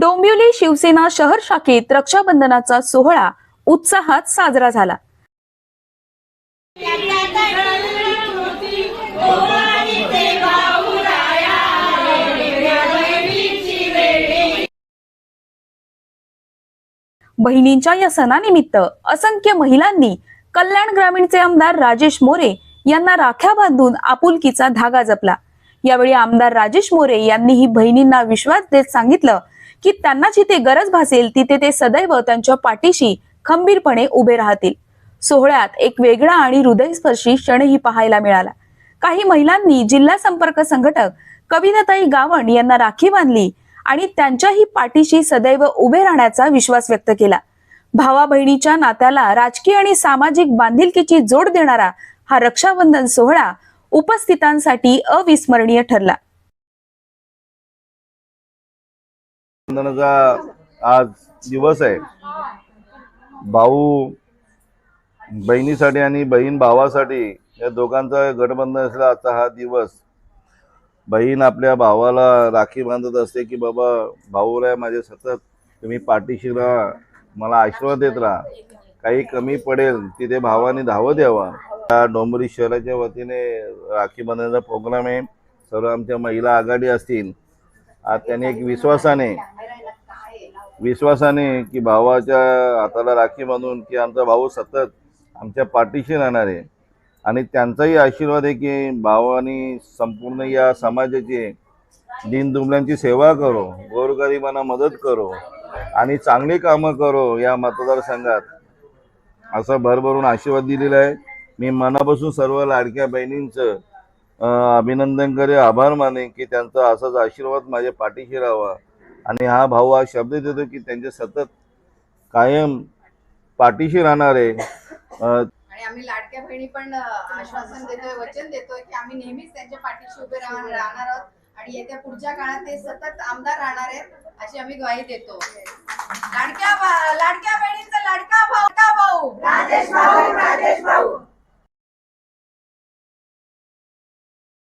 डोंबिवली शिवसेना शहर शाखेत रक्षाबंधनाचा सोहळा उत्साहात साजरा झाला. बहिणींच्या या सणानिमित्त असंख्य महिलांनी कल्याण ग्रामीणचे आमदार राजेश मोरे यांना राख्या बांधून आपुलकीचा धागा जपला. यावेळी आमदार राजेश मोरे यांनीही बहिणींना विश्वास देत सांगितलं की त्यांना जिथे गरज भासेल तिथे ते सदैव त्यांच्या पाठीशी खंबीरपणे उभे राहतील. सोहळ्यात एक वेगळा आणि हृदयस्पर्शी क्षणही पाहायला मिळाला. काही महिलांनी जिल्हा संपर्क संघटक कविताताई गावण यांना राखी बांधली आणि त्यांच्याही पाठीशी सदैव उभे राहण्याचा विश्वास व्यक्त केला. भावा बहिणीच्या नात्याला राजकीय आणि सामाजिक बांधिलकीची जोड देणारा हा रक्षाबंधन सोहळा उपस्थितांसाठी अविस्मरणीय ठरला. आज दिवस आहे. भाऊ बहिणीसाठी आणि बहीण भावासाठी या दोघांचा गठबंधन असला आजचा हा दिवस. बहीण आपल्या भावाला राखी बांधत असते की बाबा भाऊ राय माझे सतत. तुम्ही पाठीशी राहा. मला आशीर्वाद देत राहा. काही कमी पडेल तिथे भावाने धावत यावा. या डोंबरी शहराच्या वतीने राखी बांधण्याचा प्रोग्राम आहे. सर्व आमच्या महिला आघाडी असतील. आज त्यांनी एक विश्वासाने विश्वासाने की भावाच्या हाताला राखी बांधून की आमचा भाऊ सतत आमच्या पाठीशी राहणार आहे. आणि त्यांचाही आशीर्वाद आहे की भावानी संपूर्ण या समाजाची दीनदुबल्यांची सेवा करो गोरगरिबांना मदत करो आणि चांगली कामं करो या मतदारसंघात. असा भरभरून आशीर्वाद दिलेला आहे. मी मनापासून सर्व लाडक्या बहिणींचं अभिनंदन करे आभार माने की त्यांचा असाच आशीर्वाद माझ्या पाठीशी राहावा. आणि हा भाऊ हा शब्द देतो की त्यांचे सतत कायम पाठीशी राहणार आहे आणि आम्ही लाडक्या बहिणी पण आश्वासन देतोय वचन देतोय की आम्ही नेहमीच त्यांच्या पाठीशी उभे राहणार आहोत. आणि येत्या पुढच्या काळात ते सतत आमदार राहणार आहेत अशी आम्ही ग्वाही देतो. लाडक्या लाडक्या बहिणींचा लाडका भाऊ भाऊ. राजेश भाऊ